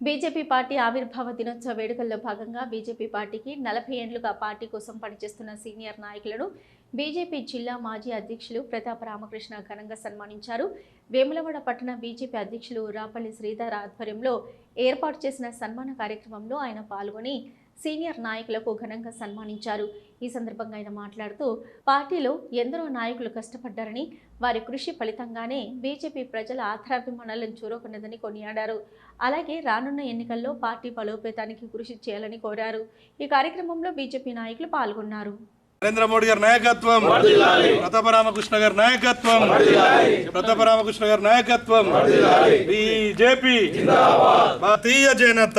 BJP party ఆవిర్భావ దినోత్సవ వేడుకల్లో భాగంగా బీజేపీ పార్టీకి నలభై ఏండ్లుగా పార్టీ కోసం పనిచేస్తున్న సీనియర్ నాయకులను బీజేపీ జిల్లా మాజీ అధ్యక్షులు ప్రతాప రామకృష్ణ ఘనంగా సన్మానించారు. వేములవాడ పట్టణ బీజేపీ అధ్యక్షులు రాపల్లి శ్రీధర్ ఆధ్వర్యంలో ఏర్పాటు చేసిన సన్మాన కార్యక్రమంలో ఆయన పాల్గొని సీనియర్ నాయకులకు ఘనంగా సన్మానించారు. ఈ సందర్భంగా ఆయన మాట్లాడుతూ పార్టీలో ఎందరో నాయకులు కష్టపడ్డారని వారి కృషి ఫలితంగానే బీజేపీ ప్రజల ఆధారాభిమానాలను చూరకున్నదని కొనియాడారు. అలాగే రానున్న ఎన్నికల్లో పార్టీ బలోపేతానికి కృషి చేయాలని కోరారు. ఈ కార్యక్రమంలో బీజేపీ నాయకులు పాల్గొన్నారు. నరేంద్ర మోడీ గారి నాయకత్వం. ప్రతాప రామకృష్ణ గారి నాయకత్వం. ప్రతాప రామకృష్ణ గారి నాయకత్వం. బీజేపీ. భారతీయ జనత.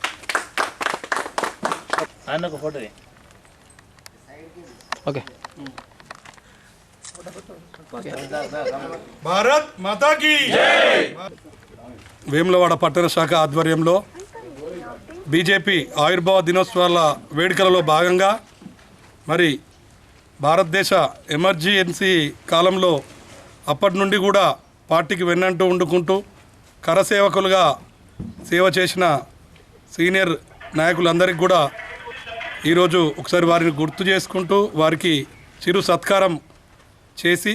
ఆయన ఒక ఫోటో ఓకే. భారత్ మాతా కీ వేములవాడ పట్టణ శాఖ ఆధ్వర్యంలో బీజేపీ ఆవిర్భావ దినోత్సవాల వేడుకలలో భాగంగా మరి భారతదేశ ఎమర్జెన్సీ కాలంలో అప్పటి నుండి కూడా పార్టీకి వెన్నంటూ వండుకుంటూ కరసేవకులుగా సేవ చేసిన సీనియర్ నాయకులందరికీ కూడా ఈరోజు ఒకసారి వారిని గుర్తు చేసుకుంటూ వారికి చిరు సత్కారం చేసి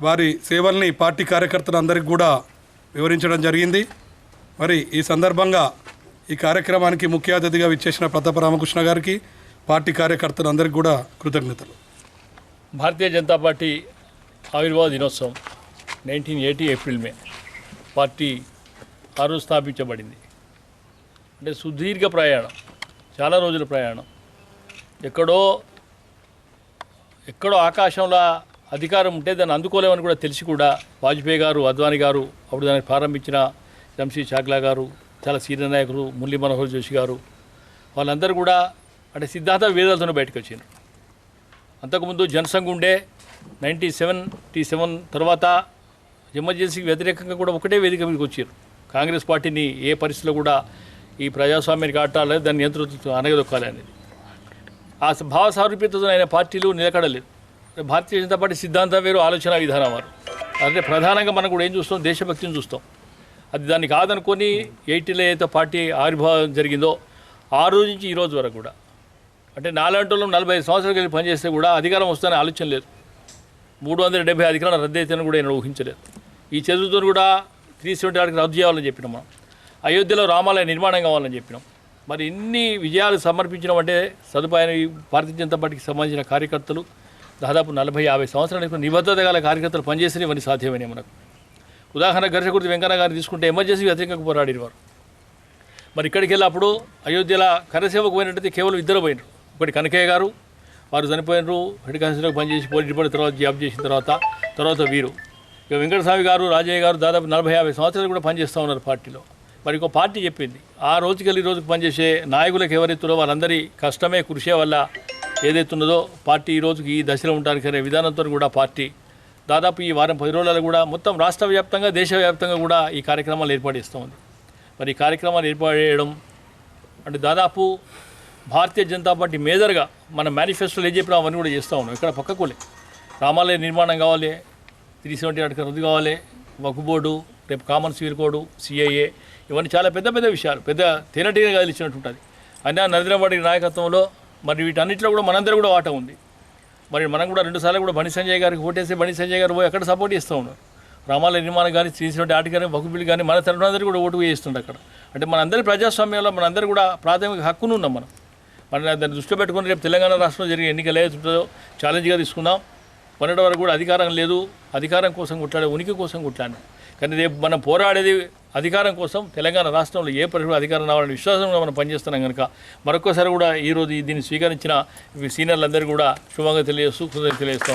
వారి సేవల్ని పార్టీ కార్యకర్తలందరికీ కూడా వివరించడం జరిగింది. మరి ఈ సందర్భంగా ఈ కార్యక్రమానికి ముఖ్య అతిథిగా విచ్చేసిన ప్రతాప రామకృష్ణ గారికి పార్టీ కార్యకర్తలందరికీ కూడా కృతజ్ఞతలు. భారతీయ జనతా పార్టీ ఆవిర్భావ దినోత్సవం నైన్టీన్ ఎయిటీ ఏప్రిల్ మే పార్టీ ఆ రోజు స్థాపించబడింది. అంటే సుదీర్ఘ ప్రయాణం. చాలా రోజుల ప్రయాణం. ఎక్కడో ఎక్కడో ఆకాశంలో అధికారం ఉంటే దాన్ని అందుకోలేమని కూడా తెలిసి కూడా వాజ్పేయి గారు అద్వానీ గారు అప్పుడు దాన్ని ప్రారంభించిన జంషీ చాక్లా గారు చాలా సీనియర్ నాయకులు మురళీ మనోహర్ జోషి గారు వాళ్ళందరూ కూడా అంటే సిద్ధాంత వేదాలతోనే బయటకు వచ్చారు. అంతకుముందు జనసంఘ్ ఉండే నైంటీ సెవెన్ టీ సెవెన్ తర్వాత ఎమర్జెన్సీకి వ్యతిరేకంగా కూడా ఒకటే వేదిక మీదకి వచ్చారు. కాంగ్రెస్ పార్టీని ఏ పరిస్థితిలో కూడా ఈ ప్రజాస్వామ్యానికి ఆటాలే దాన్ని నియంత్రిత అనగదొక్కాలి అనేది ఆ భావ సారూప్యతతో ఆయన పార్టీలు నిలకడలేదు. భారతీయ జనతా పార్టీ సిద్ధాంతం వేరు ఆలోచన విధానం వారు. అంటే ప్రధానంగా మనం కూడా ఏం చూస్తాం? దేశభక్తిని చూస్తాం. అది దాన్ని కాదనుకొని ఎయిటీలో ఏదైతే పార్టీ ఆవిర్భావం జరిగిందో ఆ రోజు నుంచి ఈ రోజు వరకు కూడా. అంటే నాలుగంటలో నలభై ఐదు సంవత్సరాలు కలిసి పనిచేస్తే కూడా అధికారం వస్తుందని ఆలోచన లేదు. మూడు వందల డెబ్బై అధికారం రద్దు అయితేనే కూడా నేను ఊహించలేదు. ఈ చదువుతో కూడా త్రీ సెవెంటీ ఆడికి రద్దు చేయాలని చెప్పిన మనం. అయోధ్యలో రామాలయ నిర్మాణం కావాలని చెప్పినాం. మరి ఇన్ని విజయాలు సమర్పించడం అంటే సదుపాయం భారతీయ జనతా పార్టీకి సంబంధించిన కార్యకర్తలు దాదాపు నలభై యాభై సంవత్సరాలకు నిబద్ధత గల కార్యకర్తలు పనిచేసిన ఇవన్నీ సాధ్యమైనవి మనకు. ఉదాహరణ గర్షకుర్తి వెంకన్న గారిని తీసుకుంటే ఎమర్జెన్సీ వ్యతిరేకంగా పోరాడేవారు మరి ఇక్కడికి వెళ్ళినప్పుడు అయోధ్యలో కరసేవకు పోయినట్టయితే కేవలం ఇద్దరు పోయినారు. ఒకటి కనకయ్య గారు వారు చనిపోయినారు హెడ్ కాన్స్టేబుల్ పనిచేసి పోలీస్ డిపార్ట్మెంట్ తర్వాత జాబ్ చేసిన తర్వాత తర్వాత వీరు. ఇక వెంకటస్వామి గారు రాజయ్య గారు దాదాపు నలభై యాభై సంవత్సరాలు కూడా పనిచేస్తూ ఉన్నారు పార్టీలో. మరి ఇంకో పార్టీ చెప్పింది. ఆ రోజుకి వెళ్ళి ఈ రోజుకి పనిచేసే నాయకులకు ఎవరైతున్నారో వాళ్ళందరి కష్టమే కృషి వల్ల ఏదైతున్నదో పార్టీ ఈ రోజుకి ఈ దశలో ఉండడానికి అనే విధానంతో కూడా పార్టీ. దాదాపు ఈ వారం పది రోజులలో కూడా మొత్తం రాష్ట్ర వ్యాప్తంగా దేశవ్యాప్తంగా కూడా ఈ కార్యక్రమాలు ఏర్పాటు చేస్తూ ఉంది. మరి ఈ కార్యక్రమాలు ఏర్పాటు చేయడం అంటే దాదాపు భారతీయ జనతా పార్టీ మేజర్గా మన మేనిఫెస్టోలో ఏం చెప్పినా అవన్నీ కూడా చేస్తూ ఉన్నాం. ఇక్కడ పక్కకులే. రామాలయ నిర్మాణం కావాలి త్రీ సెవెంటీ అటుక రద్దు కావాలి వక్ఫ్ బోర్డు రేపు కామన్ సివిల్ కోడ్ సిఐఏ ఇవన్నీ చాలా పెద్ద పెద్ద విషయాలు. పెద్ద తేనెటీగా కదిలిచ్చినట్టు ఉంటుంది అయినా నరేంద్ర మోడీ నాయకత్వంలో మరి వీటన్నిటిలో కూడా మనందరూ కూడా వాట ఉంది. మరి మనం కూడా రెండుసార్లు కూడా బండి సంజయ్ గారికి ఓటేసి బండి సంజయ్ గారు పోయి అక్కడ సపోర్ట్ చేస్తూ ఉన్నారు. రామాలయ నిర్మాణం కానీ చేసినటువంటి ఆట కానీ బహుబిల్ కానీ మన తరఫునందరూ కూడా ఓటు వేయిస్తుండే అక్కడ. అంటే మనందరి ప్రజాస్వామ్యంలో మనందరూ కూడా ప్రాథమిక హక్కును ఉన్నాం మనం. మన దాన్ని దృష్టిలో పెట్టుకుని రేపు తెలంగాణ రాష్ట్రంలో జరిగే ఎన్నికలు ఏదైతుందో ఛాలెంజ్గా తీసుకుందాం. మొన్నటి వరకు కూడా అధికారం లేదు. అధికారం కోసం కొట్లాడే ఉనికి కోసం కొట్లాడినాం. కానీ రేపు మనం పోరాడేది అధికారం కోసం తెలంగాణ రాష్ట్రంలో ఏ పరిస్థితి అధికారం రావాలని విశ్వాసంగా మనం పనిచేస్తున్నాం కనుక మరొకసారి కూడా ఈరోజు దీన్ని స్వీకరించిన సీనియర్లందరూ కూడా శుభంగా తెలియజేస్తూ తెలియజేస్తూ